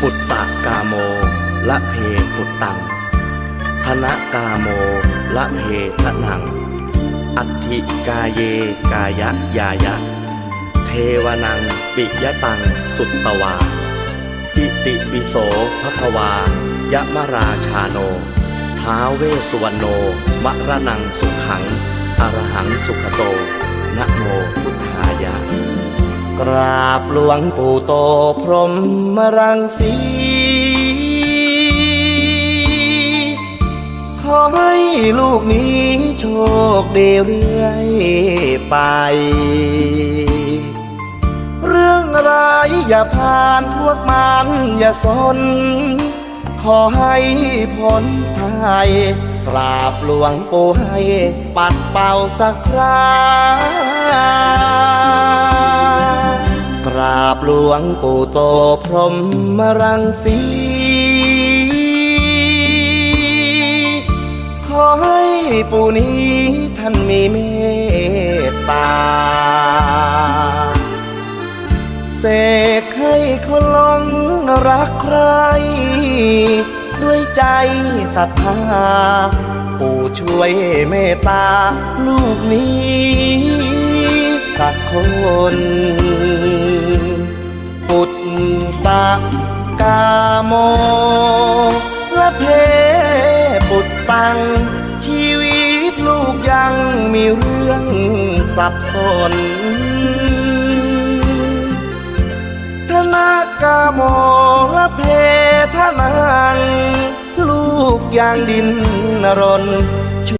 ปุตตะกาโม ละเพปุตตัง ธนกาโม ละเพทะนัง อัตถิกาเยกายะยายะ เทวนังปิยะตังสุตตวา อิติปิโสภควายะมราชาโน ท้าเวสุวรรณโนมะระนังสุขังอรหังสุขโตนะโม ราบหลวงปู่โตพรหมรังสี ขอให้ลูกนี้โชคดีเรื่อยไป เรื่องร้ายอย่าผ่านพวกมันอย่าสน ขอให้พ้นภัยกราบหลวงปู่ให้ปัดเป่าสักครา กราบหลวงปู่โตพรหมรังสีขอให้ปู่นี้ท่านมีเมตตา เสกให้คนหลงรักใคร ด้วยใจศรัทธา ปู่ช่วยเมตตาลูกนี้ สักคนปุตตะกาโมละเพปุตตัง ชีวิตลูกยังมีเรื่องสับสน ธนากาโมละเพทนัง ลูกย่างดินรน